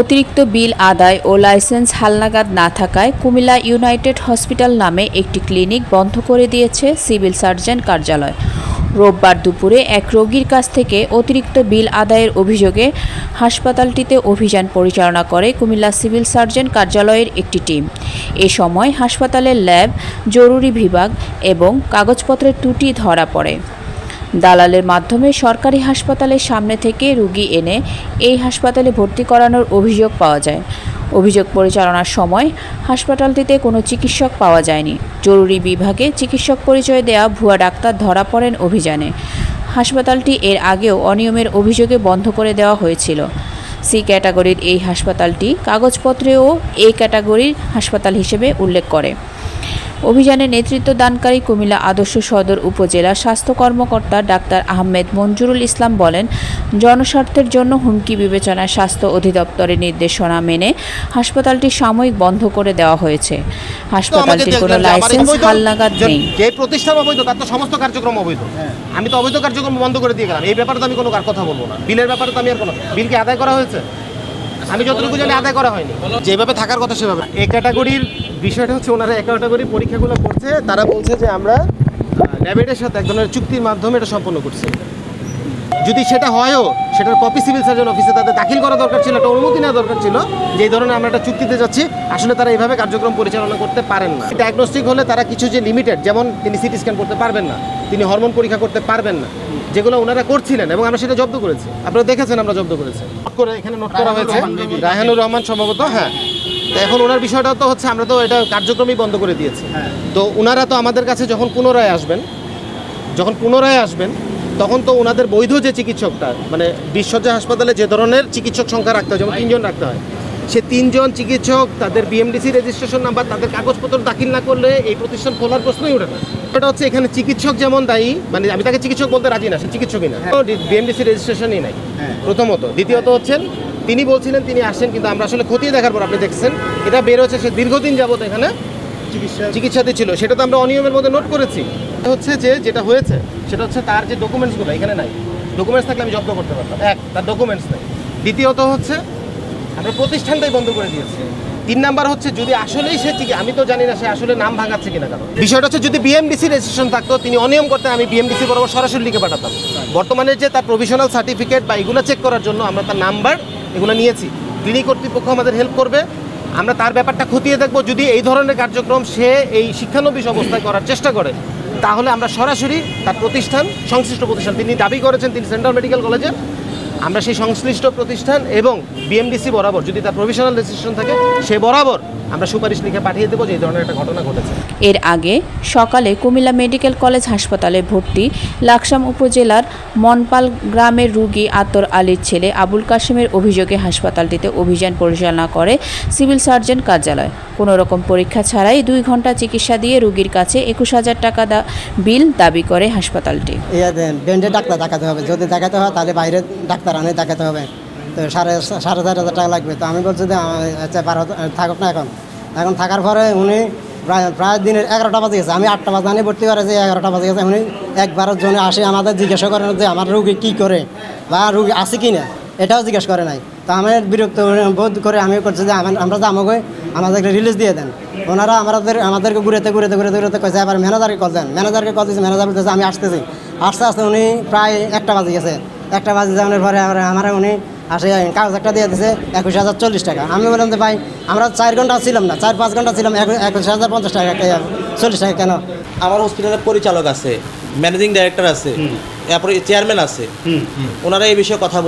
অতিরিক্ত বিল আদায় ও লাইসেন্স হালনাগাদ না থাকায় কুমিল্লা ইউনাইটেড হসপিটাল নামে একটি ক্লিনিক বন্ধ করে দিয়েছে সিভিল সার্জন কার্যালয়। রোববার দুপুরে এক রোগীর কাছ থেকে অতিরিক্ত বিল আদায়ের অভিযোগে হাসপাতালটিতে অভিযান পরিচালনা করে কুমিল্লা সিভিল সার্জন কার্যালয়ের একটি টিম। এ সময় হাসপাতালের ল্যাব, জরুরি বিভাগ এবং কাগজপত্রের ত্রুটি ধরা পড়ে। দালালের মাধ্যমে সরকারি হাসপাতালের সামনে থেকে রুগী এনে এই হাসপাতালে ভর্তি করানোর অভিযোগ পাওয়া যায়। অভিযোগ পরিচালনার সময় হাসপাতালটিতে কোনো চিকিৎসক পাওয়া যায়নি। জরুরি বিভাগে চিকিৎসক পরিচয় দেওয়া ভুয়া ডাক্তার ধরা পড়েন অভিযানে। হাসপাতালটি এর আগেও অনিয়মের অভিযোগে বন্ধ করে দেওয়া হয়েছিল। সি ক্যাটাগরির এই হাসপাতালটি কাগজপত্রেও এ ক্যাটাগরির হাসপাতাল হিসেবে উল্লেখ করে। অভিযানে নেতৃত্ব দানকারী কুমিল্লা আদর্শ সদর উপজেলা স্বাস্থ্য কর্মকর্তা ডাক্তার আহমেদ মঞ্জুরুল ইসলাম বলেন জনস্বার্থের জন্য হুমকি বিবেচনায় স্বাস্থ্য অধিদপ্তরের নির্দেশনা মেনে হাসপাতালটি সাময়িক বন্ধ করে দেওয়া হয়েছে। হাসপাতালটির কোনো লাইসেন্স হালনাগাদ নেই। যে প্রতিষ্ঠান অবৈধ তার তো সমস্ত কার্যক্রম অবৈধ। আমি তো অবৈধ কার্যক্রম বন্ধ করে দিয়ে গেলাম। এই ব্যাপারে তো আমি কোনো কার কথা বলব না। বিলের ব্যাপারে তো আমি আর কোনো বিল কি আদায় করা হয়েছে? আমি যতটুকু জানি আদায় করা হয়নি। যেভাবে থাকার কথা সেভাবে। এই ক্যাটাগরির বিষয়টা হচ্ছে ওনারা এক ক্যাটাগরির পরীক্ষাগুলো করছে তারা বলছে যে আমরা ল্যাবেটের সাথে এক ধরনের চুক্তির মাধ্যমে এটা সম্পন্ন করছি। যদি সেটা হয়ও সেটার কপি সিভিল সার্জন অফিসে তাদের দাখিল করা দরকার ছিল একটা অনুমতি নেওয়া দরকার ছিল যে এই ধরনের আমরা একটা চুক্তিতে যাচ্ছি আসলে তারা এইভাবে কার্যক্রম পরিচালনা করতে পারেন না। ডায়াগনস্টিক হলে তারা কিছু যে লিমিটেড যেমন তিনি সিটি স্ক্যান করতে পারবেন না তিনি হরমোন পরীক্ষা করতে পারবেন না যেগুলো ওনারা করছিলেন এবং আমরা সেটা জব্দ করেছি। আপনারা দেখেছেন আমরা জব্দ করেছি। করে এখানে নোট করা হয়েছে। রায়হানুর রহমান সম্ভবত হ্যাঁ। তো এখন ওনার বিষয়টা তো হচ্ছে আমরা তো এটা কার্যক্রমই বন্ধ করে দিয়েছি। তো ওনারা তো আমাদের কাছে যখন পুনরায় আসবেন যখন পুনরায় আসবেন তখন তো ওনাদের বৈধ যে চিকিৎসকটা মানে বিশ্বজ্জা হাসপাতালে যে ধরনের চিকিৎসক সংখ্যা রাখতে হয় যেমন তিনজন রাখতে হয় সে তিনজন চিকিৎসক তাদের বিএমডিসি রেজিস্ট্রেশন নাম্বার তাদের কাগজপত্র দাখিল না করলে এই প্রতিষ্ঠান খোলার প্রশ্নই ওঠে না। এটা হচ্ছে এখানে চিকিৎসক যেমন দায়ী মানে আমি তাকে চিকিৎসক বলতে রাজি না সে চিকিৎসকই না। বিএমডিসি রেজিস্ট্রেশনই নাই। প্রথমত। দ্বিতীয়ত হচ্ছেন তিনি বলছিলেন তিনি আসেন কিন্তু আমরা আসলে খতিয়ে দেখার পর আপনি দেখছেন এটা বের হচ্ছে সে দীর্ঘদিন যাবত এখানে চিকিৎসা চিকিৎসাতে ছিল। সেটা তো আমরা অনিয়মের মধ্যে নোট করেছি। হচ্ছে যে যেটা হয়েছে সেটা হচ্ছে তার যে ডকুমেন্টসগুলো এখানে নাই। ডকুমেন্টস থাকলে আমি জব্দ করতে পারতাম। এক তার ডকুমেন্টস নেই। দ্বিতীয়ত হচ্ছে আমরা প্রতিষ্ঠানটাই বন্ধ করে দিয়েছি। তিন নাম্বার হচ্ছে যদি আসলেই সে আমি তো জানি না সে আসলে নাম ভাঙাচ্ছে কিনা কারণ। বিষয়টা হচ্ছে যদি বিএমডিসি রেজিস্ট্রেশন থাকতো তিনি অনিয়ম করতেন আমি বিএমডিসি বরাবর সরাসরি লিখে পাঠাতাম। বর্তমানে যে তার প্রভিশনাল সার্টিফিকেট বা এগুলো চেক করার জন্য আমরা তার নাম্বার এগুলো নিয়েছি। ক্লিনিক কর্তৃপক্ষ আমাদের হেল্প করবে। আমরা তার ব্যাপারটা খতিয়ে দেখব। যদি এই ধরনের কার্যক্রম সে এই শিক্ষানবিশ অবস্থায় করার চেষ্টা করে, তাহলে আমরা সরাসরি তার প্রতিষ্ঠান, সংশ্লিষ্ট প্রতিষ্ঠান, তিনি দাবি করেছেন তিনি সেন্ট্রাল মেডিকেল কলেজের আমরা সেই সংশ্লিষ্ট প্রতিষ্ঠান এবং বিএমডিসি বরাবর যদি তার প্রভিশনাল রেজিস্ট্রেশন থাকে, সে বরাবর আমরা সুপারিশ লিখে পাঠিয়ে দেবো যে এই ধরনের একটা ঘটনা ঘটেছে। এর আগে সকালে কুমিল্লা মেডিকেল কলেজ হাসপাতালে ভর্তি লাকসাম উপজেলার মনপাল গ্রামের রুগী আতর আলীর ছেলে আবুল কাশেমের অভিযোগে হাসপাতালটিতে অভিযান পরিচালনা করে সিভিল সার্জন কার্যালয়। কোনো রকম পরীক্ষা ছাড়াই দুই ঘণ্টা চিকিৎসা দিয়ে রুগীর কাছে একুশ হাজার টাকা বিল দাবি করে হাসপাতালটি। ব্যান্ডে ডাক্তার দেখাতে হবে। যদি দেখাতে হয় তাহলে বাইরে ডাক্তার আনে দেখাতে হবে। তো সাড়ে সাড়ে চার হাজার টাকা লাগবে। তো আমি বলছি যে আচ্ছা থাকুক না এখন। এখন থাকার পরে উনি প্রায় প্রায় দিনের এগারোটা বাজে গেছে। আমি আটটা বাজে আনি ভর্তি করেছি এগারোটা বাজে গেছে। উনি একবারের জন্য আসে, আমাদের জিজ্ঞাসা করেন যে, আমার রুগী কী করে? বা রুগী আছে কি না? এটাও জিজ্ঞেস করে নাই। তো আমি বিরক্ত বোধ করে আমি করছি যে আমরা যে আমাকে আমাদেরকে রিলিজ দিয়ে দেন। ওনারা আমাদের, আমাদেরকে ঘুরেতে ঘুরেতে ঘুরেতে ঘুরেতে কয়েছে এবার ম্যানেজারকে কল দেন। ম্যানেজারকে কল দিয়েছে ম্যানেজার বলতেছে, আমি আসতেছি। আস্তে আস্তে উনি প্রায় একটা বাজে গেছে। একটা বাজে যাওয়ার পরে আমার আমার উনি আসে কাগজ একটা দিয়ে দিয়েছে একুশ হাজার চল্লিশ টাকা। আমি বললাম যে ভাই আমরা চার ঘণ্টা ছিলাম না চার পাঁচ ঘণ্টা ছিলাম একুশ হাজার পঞ্চাশ টাকা চল্লিশ টাকা কেন? আমার হসপিটালের পরিচালক আছে ম্যানেজিং ডাইরেক্টর আছে তারপরে চেয়ারম্যান আছে ওনারা এই বিষয়ে কথা বল